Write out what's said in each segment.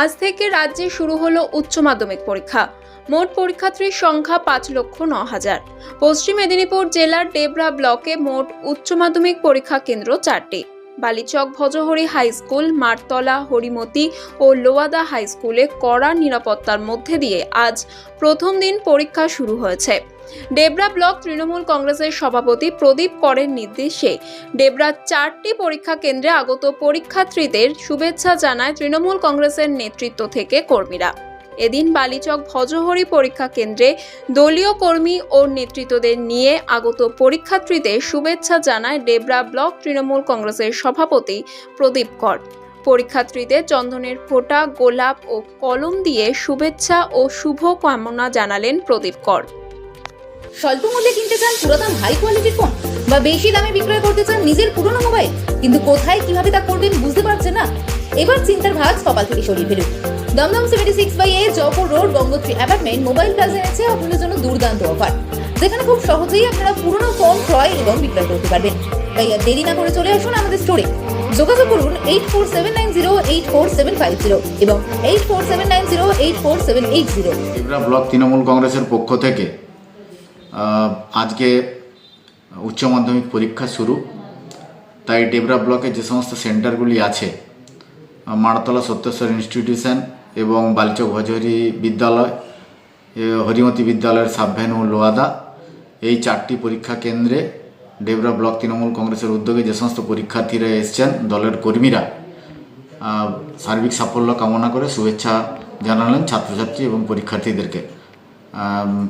আজ থেকে রাজ্যে শুরু হলো উচ্চ মাধ্যমিক পরীক্ষা। মোট পরীক্ষার্থীর সংখ্যা পাঁচ লক্ষ ন হাজার। পশ্চিম মেদিনীপুর জেলার ডেবরা ব্লকে মোট উচ্চ মাধ্যমিক পরীক্ষা কেন্দ্র চারটি। বালিচক ভজহরি হাই স্কুল, মারতলা, হরিমতি ও লোয়াদা হাই স্কুলে কড়া নিরাপত্তার মধ্যে দিয়ে আজ প্রথম দিন পরীক্ষা শুরু হয়েছে। ডেবরা ব্লক তৃণমূল কংগ্রেসের সভাপতি প্রদীপ করের নির্দেশে ডেবরার চারটি পরীক্ষা কেন্দ্রে আগত পরীক্ষার্থীদের শুভেচ্ছা জানায় তৃণমূল কংগ্রেসের নেতৃত্ব থেকে কর্মীরা। এদিন বালিচক ভজহরি পরীক্ষা কেন্দ্রে দলীয় কর্মী ও নেতৃত্বদের নিয়ে আগত পরীক্ষার্থীদের শুভেচ্ছা জানায় ডেবরা ব্লক তৃণমূল কংগ্রেসের সভাপতি প্রদীপ কর। পরীক্ষার্থীদের চন্দনের ফোঁটা, গোলাপ ও কলম দিয়ে শুভেচ্ছা ও শুভ কামনা জানালেন প্রদীপ কর। স্বল্প মূল্যে কিনতে চান পুরাতন হাই কোয়ালিটির ফোন বা বেশি দামে বিক্রয় করতে চান নিজের পুরনো মোবাইল কিন্তু কোথায় কীভাবে তা করবেন বুঝতে পারছেন না? এবার চিন্তার ভাগ কপাল থেকে সরিয়ে ফেলুন। Dumdum seventy six by A Jaipur road Gangotri apartment mobile plaza এনেছে আপনাদের জন্য দুর্দান্ত অফার যেখানে খুব সহজেই আপনারা পুরনো ফোন ক্রয় এবং বিক্রয় করতে পারবেন। তাই আর দেরি না করে চলে আসুন আমাদের স্টোরে যোগাযোগ করুন eight four seven nine zero eight four seven five zero এবং eight four seven nine zero eight four seven eight zero block Trinamool কংগ্রেসের পক্ষ থেকে আজকে উচ্চ মাধ্যমিক পরীক্ষা শুরু। তাই ডেবরা ব্লকে যে সমস্ত সেন্টারগুলি আছে, মারতলা সত্যেশ্বর ইনস্টিটিউশন এবং বালিচক ভজহরি বিদ্যালয় হরিমতি বিদ্যালয়ের সাবভেনু লোয়াদা। এই চারটি পরীক্ষা কেন্দ্রে ডেবরা ব্লক তৃণমূল কংগ্রেসের উদ্যোগে যে সমস্ত পরীক্ষার্থীরা এসছেন, দলের কর্মীরা সার্বিক সাফল্য কামনা করে শুভেচ্ছা জানালেন ছাত্রছাত্রী এবং পরীক্ষার্থীদেরকে।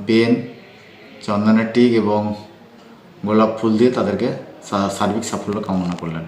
পেন, চন্দনের টিক এবং গোলাপ ফুল দিয়ে তাদেরকে সার্বিক সাফল্য কামনা করলেন।